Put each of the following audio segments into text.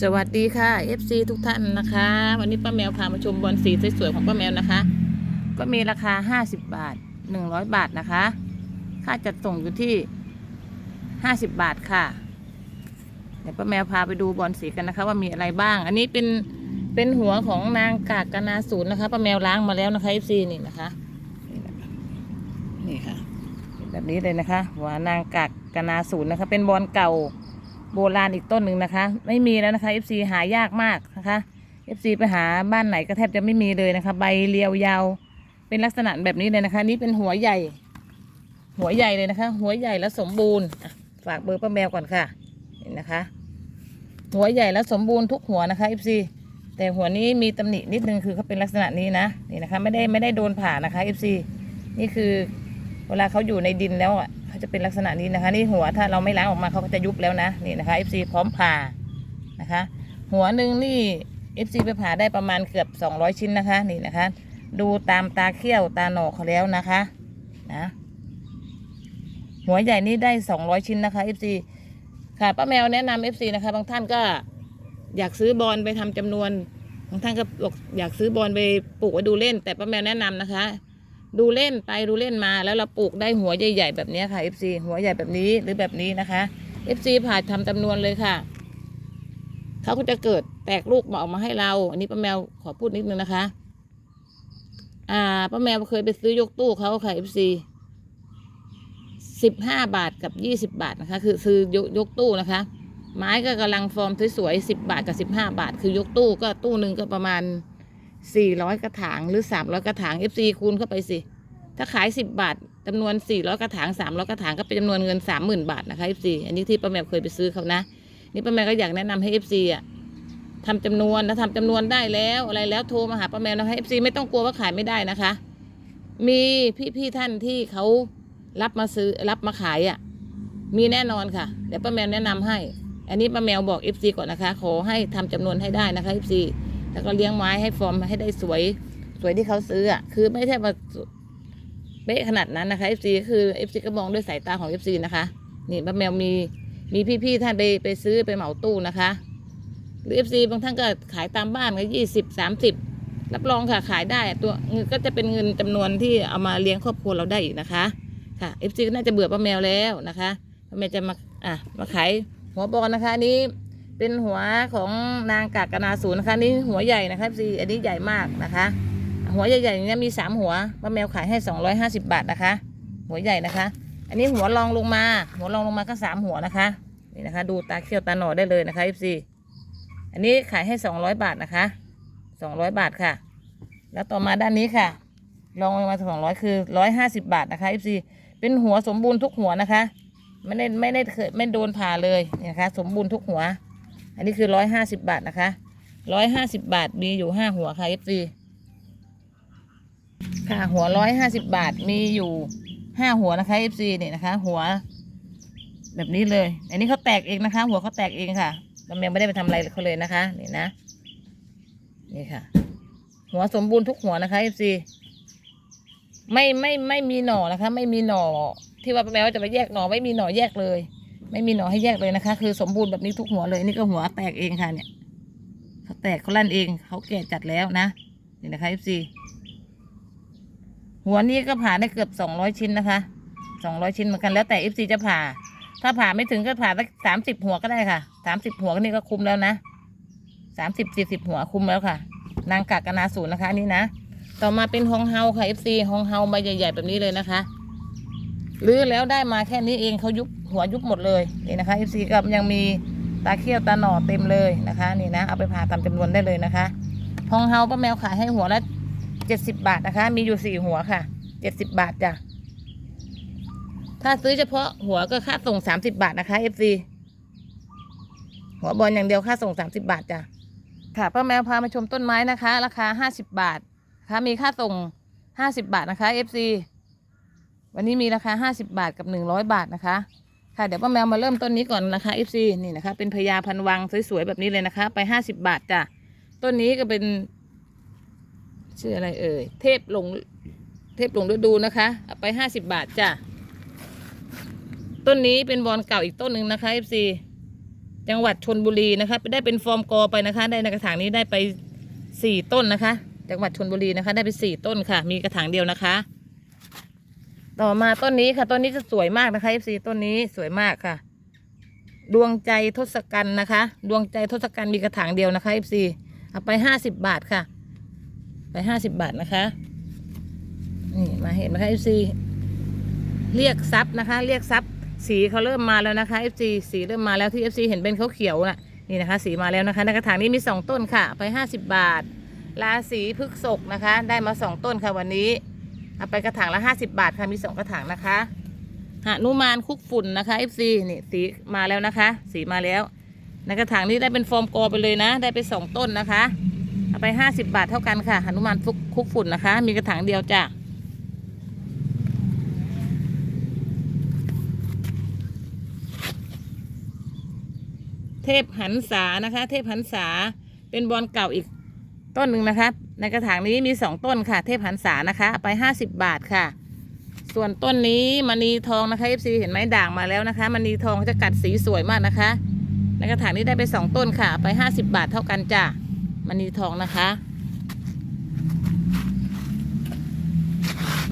สวัสดีค่ะ FC ทุกท่านนะคะ วันนี้ป้าแมวพามาชมบอลสีสวยๆของป้าแมวนะคะ ก็มีราคา 50 บาท 100 บาทนะคะ ค่าจัดส่งอยู่ที่ 50 บาทค่ะ เดี๋ยวป้าแมวพาไปดูบอลสีกันนะคะ ว่ามีอะไรบ้าง อันนี้เป็นเป็นหัวของนางกากกนาศูนย์นะคะป้าแมวล้างมาแล้วนะคะ FC นี่นะคะนี่นะคะนี่ค่ะแบบนี้เลยนะคะ หัวนางกากกนาศูนย์นะคะ เป็นบอลเก่า โบราณอีกต้นหนึ่งนะคะ ไม่มีแล้วนะคะ FC หายากมากนะคะ FC ไปหาบ้านไหนก็แทบจะไม่มีเลยนะคะ ใบเรียวยาว เป็นลักษณะแบบนี้เลยนะคะ นี่เป็นหัวใหญ่ หัวใหญ่เลยนะคะ หัวใหญ่และสมบูรณ์ฝากเบอร์ป้าแมวก่อนค่ะเห็นนะคะ หัวใหญ่และสมบูรณ์ทุกหัวนะคะ FC แต่หัวนี้มีตำหนินิดนึงคือเขาเป็นลักษณะนี้นะนี่นะคะ ไม่ได้ไม่ได้โดนผ่านะคะ FC นี่คือเวลาเขาอยู่ในดินแล้วอะ เขาจะเป็นลักษณะนี้นะคะ นี่หัวถ้าเราไม่ล้างออกมาเขาก็จะยุบแล้วนะนี่นะคะ FC พร้อมผ่านะคะ หัวหนึ่งนี่ FC ไปผ่าได้ประมาณเกือบ 200 ชิ้นนะคะ นี่นะคะ ดูตามตาเขี้ยวตาหนอกเขาแล้วนะคะนะหัวใหญ่นี่ได้ 200 ชิ้นนะคะ FC ค่ะป้าแมวแนะนำ FC นะคะ บางท่านก็อยากซื้อบอลไปทำจำนวน บางท่านก็บอกอยากซื้อบอลไปปลูกไว้ดูเล่น แต่ป้าแมวแนะนำนะคะ ดูเล่นไปดูเล่นมาแล้วเราปลูกได้หัวใหญ่ๆแบบนี้ค่ะ FC หัวใหญ่แบบนี้หรือแบบนี้นะคะ FC ผ่าทำจำนวนเลยค่ะเขาก็จะเกิดแตกลูกมาออกมาให้เรา อันนี้ป้าแมวขอพูดนิดนึงนะคะ อ่าป้าแมวเคยไปซื้อยกตู้เขาค่ะ FC สิบห้าบาทกับยี่สิบาทนะคะ คือซื้อยกยกตู้นะคะ ไม้ก็กำลังฟอร์มสวยๆสิบบาทกับสิบห้าบาท คือยกตู้ก็ตู้หนึ่งก็ประมาณ สี่ร้อยกระถางหรือสามร้อยกระถาง FC คูณเข้าไปสิ ถ้าขายสิบบาทจำนวนสี่ร้อยกระถางสามร้อยกระถางก็เป็นจำนวนเงินสามหมื่นบาทนะคะ FC อันนี้ที่ป้าแมวเคยไปซื้อเขานะ นี่ป้าแมวก็อยากแนะนำให้ FC อะทำจำนวนนะทำจำนวนได้แล้วอะไรแล้วโทรมาหาป้าแมวนะคะ FC ไม่ต้องกลัวว่าขายไม่ได้นะคะ มีพี่ๆท่านที่เขารับมาซื้อรับมาขายอะมีแน่นอนค่ะเดี๋ยวป้าแมวแนะนำให้ อันนี้ป้าแมวบอก FC ก่อนนะคะ ขอให้ทำจำนวนให้ได้นะคะ FC แล้วก็เลี้ยงไม้ให้ฟอร์มให้ได้สวย สวยที่เขาซื้ออะคือไม่ใช่ว่าเป๊ะขนาดนั้นนะคะ FC คือ FC ก็มองด้วยสายตาของ FC นะคะ นี่ป้าแมวมีมีพี่ๆท่านไปไปซื้อไปเหมาตู้นะคะ หรือ FC บางท่านก็ขายตามบ้านก็ยี่สิบสามสิบรับรองค่ะขายได้ตัวเงินก็จะเป็นเงินจำนวนที่เอามาเลี้ยงครอบครัวเราได้อีกนะคะค่ะ FC ก็น่าจะเบื่อป้าแมวแล้วนะคะป้าแมวจะมาอะมาขายหัวบอลนะคะนี้ เป็นหัวของนางกากกนาศูนย์นะคะนี่หัวใหญ่นะคะ FC อันนี้ใหญ่มากนะคะ หัวใหญ่ๆอย่างเนี้ยมีสามหัวป้าแมวขายให้สองร้อยห้าสิบาทนะคะ หัวใหญ่นะคะ อันนี้หัวรองลงมา หัวรองลงมาก็สามหัวนะคะนี่นะคะ ดูตาเขี้ยวตาหนอได้เลยนะคะ FC อันนี้ขายให้สองร้อยบาทนะคะสองร้อยบาทค่ะ แล้วต่อมาด้านนี้ค่ะลองลงมาสองร้อยคือร้อยห้าสิบาทนะคะ FC เป็นหัวสมบูรณ์ทุกหัวนะคะ ไม่ได้ไม่ได้เคยไม่โดนผ่าเลยนะคะ สมบูรณ์ทุกหัว อันนี้คือร้อยห้าสิบบาทนะคะร้อยห้าสิบาทมีอยู่ห้าหัวค่ะ FC ค่ะหัวร้อยห้าสิบาทมีอยู่ห้าหัวนะคะ FC นี่ยนะคะ หัว แบบนี้เลย อันนี้เขาแตกเองนะคะ หัวเขาแตกเองค่ะเรายังไม่ได้ไปทำอะไรเขาเลยนะคะนี่นะนี่ค่ะ หัวสมบูรณ์ทุกหัวนะคะ FC ไม่ไม่ไม่มีหน่อนะคะ ไม่มีหน่อที่ว่าแปลว่าจะไปแยกหน่อไม่มีหน่อแยกเลย ไม่มีหน่อให้แยกเลยนะคะ คือสมบูรณ์แบบนี้ทุกหัวเลยนี่ก็หัวแตกเองค่ะเนี่ยเขาแตกเขาลั่นเองเขาแก่จัดแล้วนะนี่นะคะ FC หัวนี้ก็ผ่าได้เกือบสองร้อยชิ้นนะคะสองร้อยชิ้นเหมือนกันแล้วแต่ FC จะผ่า ถ้าผ่าไม่ถึงก็ผ่าสักสามสิบหัวก็ได้ค่ะสามสิบหัวนี่ก็คุ้มแล้วนะสามสิบสี่สิบหัวคุ้มแล้วค่ะ นางกากนาศูนย์นะคะนี่นะ ต่อมาเป็นฮองเฮาค่ะ FC ฮองเฮาใบใหญ่ ๆ แบบนี้เลยนะคะ รื้อแล้วได้มาแค่นี้เองเขายุบหัวยุบหมดเลยนี่นะคะ FC ก็ยังมีตาเขี้ยวตาหน่อเต็มเลยนะคะนี่นะเอาไปผ่าตามจำนวนได้เลยนะคะฮองเฮาป้าแมวขายให้หัวละเจ็ดสิบบาทนะคะ มีอยู่สี่หัวค่ะเจ็ดสิบบาทจ้ะถ้าซื้อเฉพาะหัวก็ค่าส่งสามสิบาทนะคะ FC หัวบอลอย่างเดียวค่าส่งสามสิบาทจ้ะค่ะป้าแมวพามาชมต้นไม้นะคะ ราคาห้าสิบบาทค่ะมีค่าส่งห้าสิบาทนะคะ FC วันนี้มีราคาห้าสิบาทกับหนึ่งร้อยบาทนะคะ ค่ะเดี๋ยวป้าแมวมาเริ่มต้นนี้ก่อนนะคะ FC นี่นะคะ เป็นพญาพันวังสวยๆแบบนี้เลยนะคะ ไปห้าสิบาทจ้ะต้นนี้ก็เป็นชื่ออะไรเอ่ยเทพหลงเทพหลงฤดูนะคะเอาไปห้าสิบาทจ้ะต้นนี้เป็นบอลเก่าอีกต้นหนึ่งนะคะ FC จังหวัดชนบุรีนะคะได้เป็นฟอร์มกอไปนะคะ ได้ในกระถางนี้ได้ไปสี่ต้นนะคะ จังหวัดชนบุรีนะคะ ได้ไปสี่ต้นค่ะ มีกระถางเดียวนะคะ ต่อมาต้นนี้ค่ะ ต้นนี้จะสวยมากนะคะ FC ต้นนี้สวยมากค่ะ ดวงใจทศกัณฐ์นะคะ ดวงใจทศกัณฐ์มีกระถางเดียวนะคะ FC เอาไปห้าสิบบาทค่ะ ไปห้าสิบบาทนะคะ นี่มาเห็นไหมคะ FC เรียกซับนะคะ เรียกซับสีเขาเริ่มมาแล้วนะคะ FC สีเริ่มมาแล้วที่ FC เห็นเป็นเขาเขียวน่ะนี่นะคะ สีมาแล้วนะคะในกระถางนี้มีสองต้นค่ะ ไปห้าสิบบาทราศีพฤกษกนะคะ ได้มาสองต้นค่ะวันนี้ เอาไปกระถางละห้าสิบาทค่ะมีสองกระถางนะคะหานุมานคุกฝุ่นนะคะ FC นี่สีมาแล้วนะคะ สีมาแล้วในกระถางนี้ได้เป็นฟอร์มกอไปเลยนะ ได้ไปสองต้นนะคะเอาไปห้าสิบาทเท่ากันค่ะหนุมานฟุกคุกฝุ่นนะคะ มีกระถางเดียวจ้ะเทพหันษานะคะ เทพหันษาเป็นบอลเก่าอีก ต้นหนึ่งนะคะ ในกระถางนี้มีสองต้นค่ะ เทพหันษานะคะ ไปห้าสิบบาทค่ะ ส่วนต้นนี้มณีทองนะคะ FC เห็นไหมด่างมาแล้วนะคะมณีทองจะกัดสีสวยมากนะคะ ในกระถางนี้ได้ไปสองต้นค่ะ ไปห้าสิบบาทเท่ากันจ้ะมณีทองนะคะ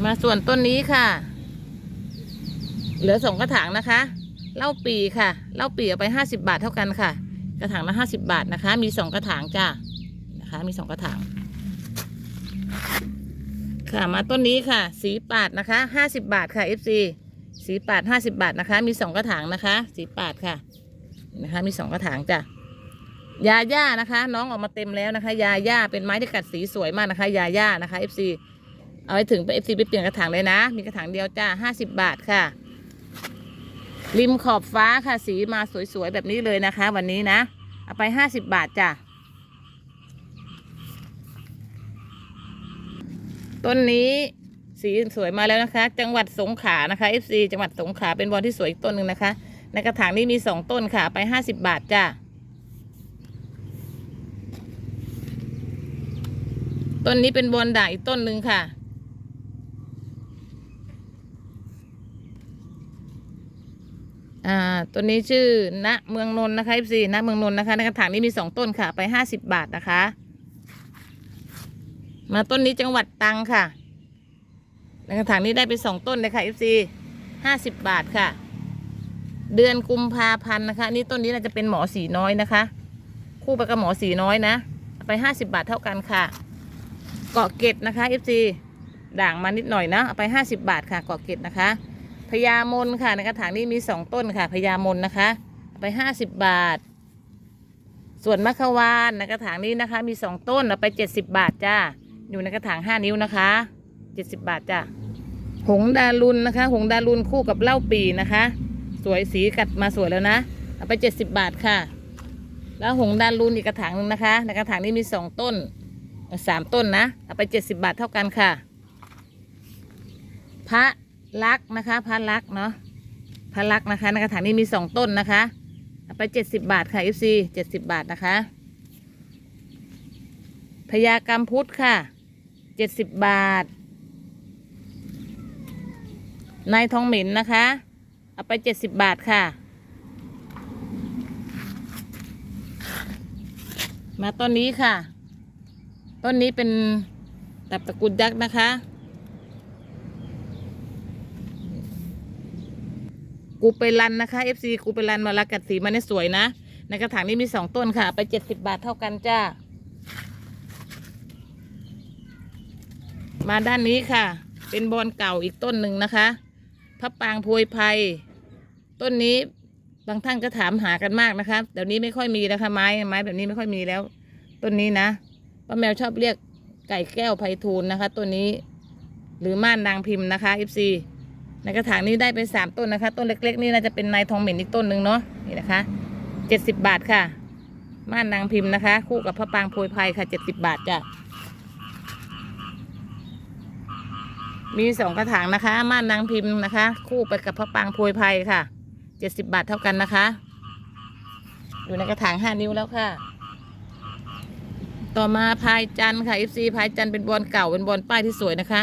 มาส่วนต้นนี้ค่ะ เหลือสองกระถางนะคะเล้าปีค่ะเล้าปีเอาไปห้าสิบาทเท่ากันค่ะ กระถางละห้าสิบาทนะคะ มีสองกระถางจ้า นะคะ มีสองกระถาง ค่ะมาต้นนี้ค่ะ สีปาดนะคะห้าสิบาทค่ะ FC สีปาดห้าสิบาทนะคะ มีสองกระถางนะคะ สีปาดค่ะนะคะ มีสองกระถางจ้ะยาย่านะคะ น้องออกมาเต็มแล้วนะคะ ยาย่าเป็นไม้ที่กัดสีสวยมากนะคะ ยาย่านะคะ FC เอาไปถึงไป FC ไปเปลี่ยนกระถางเลยนะ มีกระถางเดียวจ้าห้าสิบาทค่ะ ริมขอบฟ้าค่ะ สีมาสวยๆแบบนี้เลยนะคะ วันนี้นะ เอาไปห้าสิบบาทจ้ะ ต้นนี้สีสวยมาแล้วนะคะ จังหวัดสงขลานะคะ FC จังหวัดสงขลาเป็นบอลที่สวยอีกต้นหนึ่งนะคะ ในกระถางนี้มีสองต้นค่ะ ไปห้าสิบบาทจ้ะต้นนี้เป็นบอลด่างอีกต้นหนึ่งค่ะ อ่าตัวนี้ชื่อณเมืองนนท์นะคะ FC ณเมืองนนท์นะคะ ในกระถางนี้มีสองต้นค่ะ ไปห้าสิบบาทนะคะ มาต้นนี้จังหวัดตังค่ะในกระถางนี้ได้ไปสองต้นเลยค่ะ FC ห้าสิบบาทค่ะ เดือนกุมภาพันธ์นะคะนี่ต้นนี้น่าจะเป็นหมอสีน้อยนะคะ คู่ไปกับหมอสีน้อยนะไปห้าสิบาทเท่ากันค่ะ เกาะเกตนะคะ FC ด่างมานิดหน่อยนะเอาไปห้าสิบาทค่ะเกาะเกตนะคะพญามนค่ะในกระถางนี้มีสองต้นค่ะพญามนนะคะ ไปห้าสิบบาท ส่วนมะขวานในกระถางนี้นะคะ มีสองต้นเอาไปเจ็ดสิบบาทจ้า อยู่ในกระถางห้านิ้วนะคะเจ็ดสิบบาทจ้าหงดารุนนะคะ หงดารุนคู่กับเหล้าปีนะคะ สวยสีกัดมาสวยแล้วนะเอาไปเจ็ดสิบบาทค่ะ แล้วหงดารุนอีกกระถางหนึงนะคะ ในกระถางนี้มีสองต้นสามต้นนะเอาไปเจ็ดสิบบาทเท่ากันค่ะ พระลักษ์นะคะพระลักษ์เนาะพระลักษ์นะคะ ในกระถางนี้มีสองต้นนะคะเอาไปเจ็ดสิบบาทค่ะ FC เจ็ดสิบบาทนะคะพญากรรมพุทธค่ะ เจ็ดสิบบาท นายทองหมินนะคะ เอาไปเจ็ดสิบบาทค่ะ มาต้นนี้ค่ะ ต้นนี้เป็นตับตระกุลยักษ์นะคะ กูไปรันนะคะ FC กูไปรันมาลากัดสีมันเนี่ยสวยนะ ในกระถางนี้มีสองต้นค่ะ ไปเจ็ดสิบาทเท่ากันจ้า มาด้านนี้ค่ะ เป็นบอนเก่าอีกต้นหนึ่งนะคะพระปางโพยไพรต้นนี้บางท่านก็ถามหากันมากนะคะเดี๋ยวนี้ไม่ค่อยมีนะคะไม้ไม้แบบนี้ไม่ค่อยมีแล้ว ต้นนี้นะป้าแมวชอบเรียกไก่แก้วไพฑูรย์นะคะต้นนี้ หรือม่านนางพิมพ์นะคะ FC ในกระถางนี้ได้ไปสามต้นนะคะ ต้นเล็ก ๆ นี่น่าจะเป็นนายทองเหม็นอีกต้นหนึ่งเนาะนี่นะคะเจ็ดสิบบาทค่ะ ม่านนางพิมพ์นะคะ คู่กับพระปางโพยไพรค่ะเจ็ดสิบบาทจ้ะ มีสองกระถางนะคะ ม่านนางพิมพ์นะคะ คู่ไปกับพระปางโพยไพรค่ะเจ็ดสิบบาทเท่ากันนะคะ อยู่ในกระถางห้านิ้วแล้วค่ะ ต่อมาพายจันค่ะ FC พายจันเป็นบอลเก่าเป็นบอลป้ายที่สวยนะคะ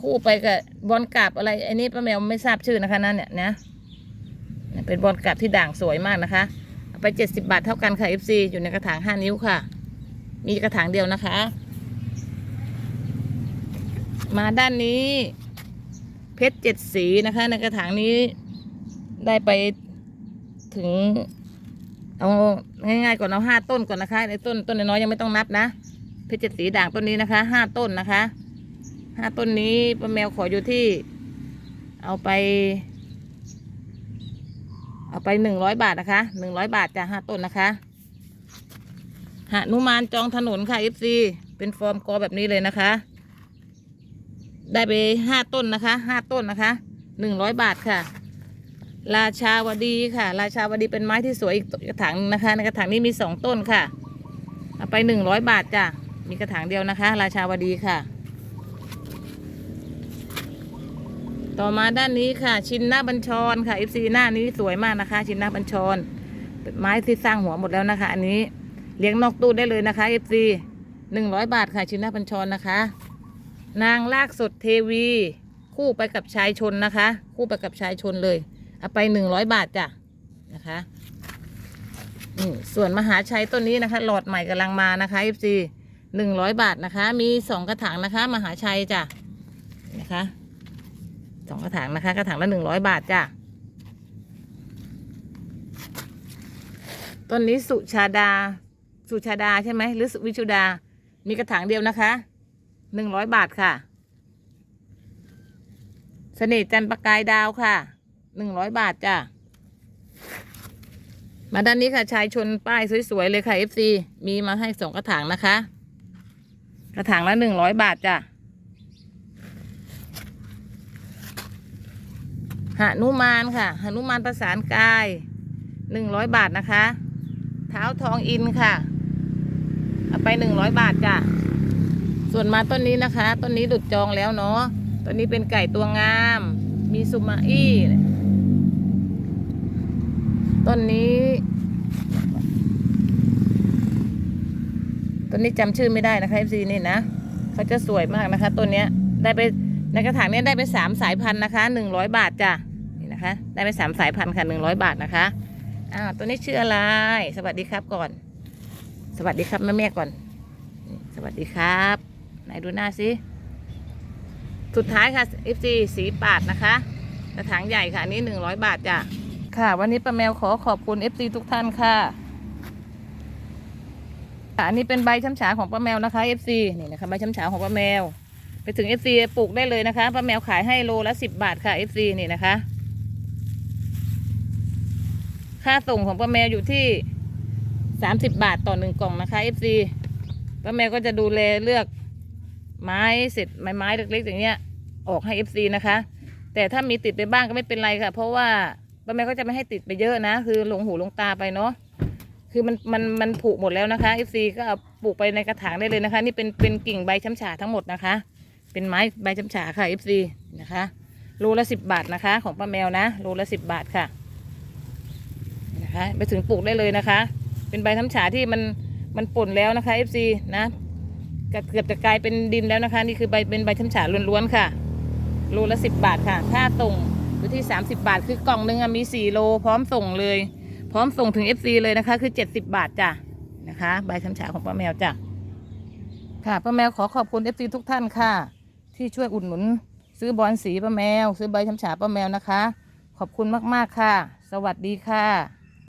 คู่ไปกับบอลกราบอะไรอันนี้ป้าแมวไม่ทราบชื่อนะคะนั่นเนี่ยนะเป็นบอลกราบที่ด่างสวยมากนะคะเอาไปเจ็ดสิบาทเท่ากันค่ะ FC อยู่ในกระถางห้านิ้วค่ะ มีกระถางเดียวนะคะ มาด้านนี้ เพชรเจ็ดสีนะคะ ในกระถางนี้ได้ไปถึง เอาง่ายๆก่อนเอาห้าต้นก่อนนะคะในต้นต้นน้อยยังไม่ต้องนับนะ เพชรเจ็ดสีด่างต้นนี้นะคะห้าต้นนะคะห้าต้นนี้ป้าแมวขออยู่ที่ เอาไป เอาไปหนึ่งร้อยบาทนะคะหนึ่งร้อยบาทจ้ะห้าต้นนะคะหนุมานจองถนนค่ะเอฟซีเป็นฟอร์มกอแบบนี้เลยนะคะ ได้ไปห้าต้นนะคะห้าต้นนะคะหนึ่งร้อยบาทค่ะ ราชาวดีค่ะ ราชาวดีเป็นไม้ที่สวยอีกกระถางหนึ่งนะคะ ในกระถางนี้มีสองต้นค่ะเอาไปหนึ่งร้อยบาทจ้ะมีกระถางเดียวนะคะ ราชาวดีค่ะ ต่อมาด้านนี้ค่ะ ชินหน้าบัญชรค่ะ FC หน้านี้สวยมากนะคะ ชินหน้าบัญชรเป็นไม้ที่สร้างหัวหมดแล้วนะคะ อันนี้เลี้ยงนอกตู้ได้เลยนะคะ FC หนึ่งร้อยบาทค่ะ ชินหน้าบัญชรนะคะ นางลากสดเทวี คู่ไปกับชายชนนะคะ คู่ไปกับชายชนเลย เอาไปหนึ่งร้อยบาทจ้ะนะคะอืมส่วนมหาชัยต้นนี้นะคะ หลอดใหม่กำลังมานะคะ FC หนึ่งร้อยบาทนะคะ มีสองกระถางนะคะ มหาชัยจ้ะนะคะสองกระถางนะคะ กระถางละหนึ่งร้อยบาทจ้ะต้นนี้สุชาดา สุชาดาใช่ไหมหรือสุวิชุดา มีกระถางเดียวนะคะ หนึ่งร้อยบาทค่ะ เสน่ห์จันประกายดาวค่ะ หนึ่งร้อยบาทจ้ะ มาด้านนี้ค่ะ ชายชนป้ายสวยๆเลยค่ะ FC มีมาให้สองกระถางนะคะ กระถางละหนึ่งร้อยบาทจ้ะหนุมานค่ะหนุมานประสานกายหนึ่งร้อยบาทนะคะ เท้าทองอินค่ะ เอาไปหนึ่งร้อยบาทจ้ะ ส่วนมาต้นนี้นะคะ ต้นนี้ดุดจองแล้วเนาะต้นนี้เป็นไก่ตัวงาม มีสุมาอี้ต้นนี้ต้นนี้จำชื่อไม่ได้นะคะเอฟซีนี่นะเขาจะสวยมากนะคะต้นเนี้ยได้ไปในกระถางเนี้ยได้ไปสามสายพันธุ์นะคะหนึ่งร้อยบาทจ้ะนี่นะคะ ได้ไปสามสายพันธุ์ค่ะหนึ่งร้อยบาทนะคะอ้าวตัวนี้ชื่ออะไร สวัสดีครับก่อน สวัสดีครับแม่แม่ก่อน สวัสดีครับ ไหนดูหน้าสิ สุดท้ายค่ะ FC สีปาดนะคะ กระถางใหญ่ค่ะ อันนี้หนึ่งร้อยบาทจ้ะ ค่ะวันนี้ป้าแมวขอขอบคุณ FC ทุกท่านค่ะค่ะอันนี้เป็นใบช้ำฉาของป้าแมวนะคะ FC นี่นะคะใบช้ำฉาของป้าแมว ไปถึง FC ปลูกได้เลยนะคะป้าแมวขายให้โลละสิบบาทค่ะ FC นี่นะคะ ค่าส่งของป้าแมวอยู่ที่สามสิบบาทต่อหนึ่งกล่องนะคะ FC ป้าแมวก็จะดูแลเลือก ไม้เสร็จไม้ไม้เล็กๆอย่างเงี้ยออกให้ FC นะคะ แต่ถ้ามีติดไปบ้างก็ไม่เป็นไรค่ะ เพราะว่าป้าแม่ก็จะไม่ให้ติดไปเยอะนะ คือลงหูลงตาไปเนาะคือมันมันมันผุหมดแล้วนะคะ FC ก็เอาปลูกไปในกระถางได้เลยนะคะ นี่เป็นเป็นกิ่งใบช้ำฉาทั้งหมดนะคะ เป็นไม้ใบช้ำฉาค่ะ FC นะคะโลละสิบบาทนะคะ ของป้าแมวนะโลละสิบบาทค่ะนะคะ ไปถึงปลูกได้เลยนะคะ เป็นใบช้ำฉาที่มันมันป่นแล้วนะคะ FC นะ เกือบจะกลายเป็นดินแล้วนะคะ นี่คือใบเป็นใบช้ำฉาล้วนๆค่ะ โลละสิบบาทค่ะค่าส่งอยู่ที่สามสิบาท คือกล่องหนึงมีสี่โล พร้อมส่งเลย พร้อมส่งถึง FC เลยนะคะ คือเจ็ดสิบาทจ้ะนะคะ ใบช้ำฉาของป้าแมวจ้ะค่ะป้าแมวขอขอบคุณ FC ทุกท่านค่ะ ที่ช่วยอุดหนุน ซื้อบอลสีป้าแมว ซื้อใบช้ำฉาป้าแมวนะคะ ขอบคุณมากๆค่ะ สวัสดีค่ะ